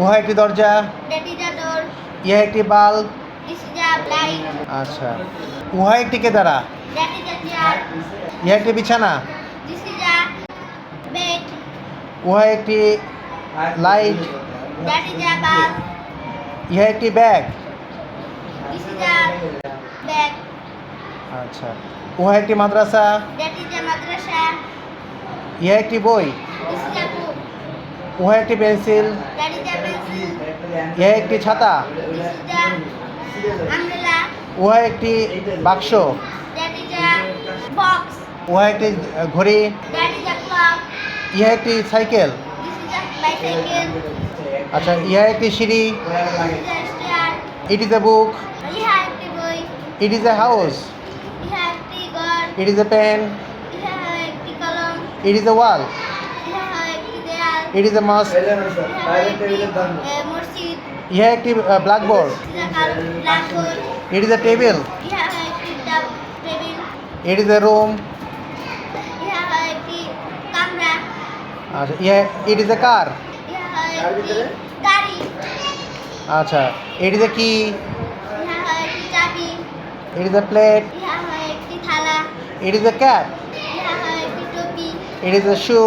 উহা একটি দরজা. ইহা একটি বাল্ব. আচ্ছা উহা একটি কেদারা. ইহা একটি বিছানা. উহা একটি লাইট. ইহা একটি ব্যাগ. আচ্ছা উহা একটি মাদ্রাসা. ইহা একটি বই This is a book. উহা একটি পেন্সিল. ইহা একটি ছাতা. উহা একটি বাক্স. উহা একটি ঘড়ি. ইহা একটি সাইকেল. আচ্ছা ইহা একটি সিঁড়ি. It is a book it is a house it is a pen it is a wall কালো blackboard it is a table ইহা একটি tub table it is a room ইহা একটি কামরা আচ্ছা ইহা ইট ইজ এ কার আচ্ছা it is a key it is a plate it is a cap it is a shoe